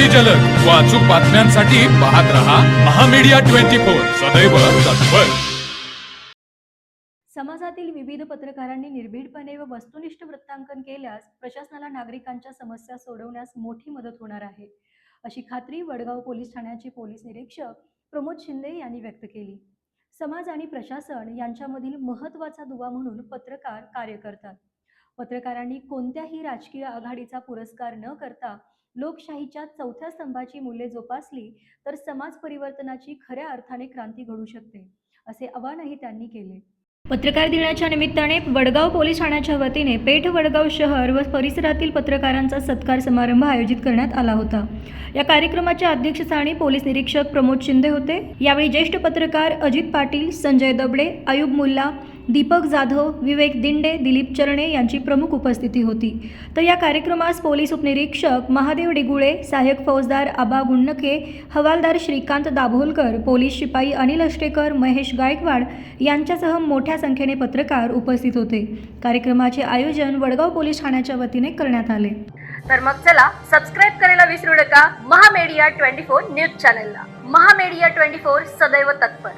अगदी जलद. व अचूक बातम्यांसाठी पाहत रहा महामीडिया ट्वेंटी फोर. सदैव तत्पर. समाजातील विविध पत्रकारांनी निर्भीडपणे व वस्तुनिष्ठ वृत्तांकन केल्यास प्रशासनाला नागरिकांच्या समस्या सोडवण्यास मोठी मदत होणार आहे. अशी खात्री वडगाव पोलीस ठाण्याचे पोलीस निरीक्षक प्रमोद शिंदे यांनी व्यक्त केली. समाज आणि प्रशासन यांच्यामधील महत्त्वाचा दुवा म्हणून पत्रकार कार्य करतात. पत्रकारांनी कोणत्याही राजकीय आघाडीचा पुरस्कार न करता लोकशाहीच्या चौथ्या स्तंभाची मूल्ये जोपासली तर समाज परिवर्तनाची खऱ्या अर्थाने क्रांती घडू शकते असे आवाहनही त्यांनी केले. पत्रकार दिनाच्या निमित्ताने वडगाव पोलीस ठाण्याच्या वतीने पेठ वडगाव शहर व परिसरातील पत्रकारांचा सत्कार समारंभ आयोजित करण्यात आला होता. या कार्यक्रमाच्या अध्यक्षस्थानी पोलीस निरीक्षक प्रमोद शिंदे होते. यावेळी ज्येष्ठ पत्रकार अजित पाटील संजय दबडे अयुब मुल्ला दीपक जाधव विवेक दिंडे दिलीप चरणे यांची प्रमुख उपस्थिती होती. तर या कार्यक्रमास पोलीस उपनिरीक्षक महादेव डिगुळे सहाय्यक फौजदार आबा गुंडके हवालदार श्रीकांत दाभोलकर पोलीस शिपाई अनिल अष्टेकर महेश गायकवाड यांच्यासह मोठ्या संख्येने पत्रकार उपस्थित होते. कार्यक्रमाचे आयोजन वडगाव पोलीस ठाण्याच्या वतीने करण्यात आले. तर मग चला सबस्क्राईब करायला विसरू नका. महामेडिया ट्वेंटी फोर न्यूज चॅनलला. महामेडिया ट्वेंटी फोर सदैव तत्पर.